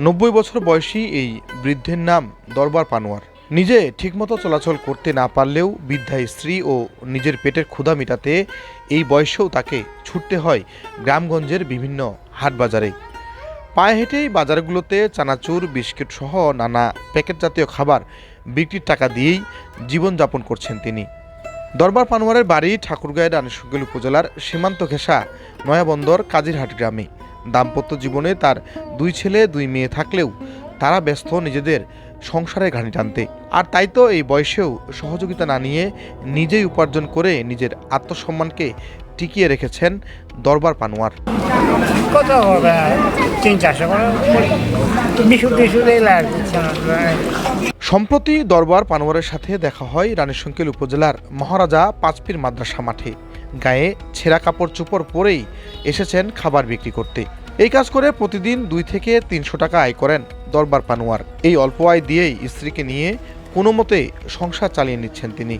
নব্বই বছর বয়সী এই বৃদ্ধের নাম দরবার পানোয়ার। নিজে ঠিকমতো চলাচল করতে না পারলেও বৃদ্ধা স্ত্রী ও নিজের পেটের ক্ষুধা মেটাতে এই বয়সেও তাকে ছুটতে হয় গ্রামগঞ্জের বিভিন্ন হাটবাজারে। পায়ে হেঁটেই বাজারগুলোতে চানাচুর, বিস্কিট সহ নানা প্যাকেট জাতীয় খাবার বিক্রির টাকা দিয়েই জীবনযাপন করছেন তিনি। দরবার পানোয়ারের বাড়ি ঠাকুরগাঁয়ের রানীশঙ্গল উপজেলার সীমান্ত ঘেঁষা নয়াবন্দর কাজিরহাট গ্রামে। দাম্পত্য জীবনে তার দুই ছেলে, দুই মেয়ে থাকলেও তারা ব্যস্ত নিজেদের সংসারে ঘানি টানতে। আর তাই তো এই বয়সেও সহযোগিতা না নিয়ে নিজেই উপার্জন করে নিজের আত্মসম্মানকে টিকিয়ে রেখেছেন দরবার পানোয়ার। কত সম্প্রতি দরবার পানোয়ারের সাথে দেখা হয় রানীশঙ্কেল উপজেলার মহারাজা পাঁচপীর মাদ্রাসা মাঠে। গায়ে ছেঁড়া কাপড় চোপড় পরেই এসেছেন খাবার বিক্রি করতে। এই কাজ করে প্রতিদিন দুই থেকে তিনশো টাকা আয় করেন দরবার পানোয়ার। এই অল্প আয় দিয়েই স্ত্রীকে নিয়ে কোনো মতে সংসার চালিয়ে নিচ্ছেন তিনি।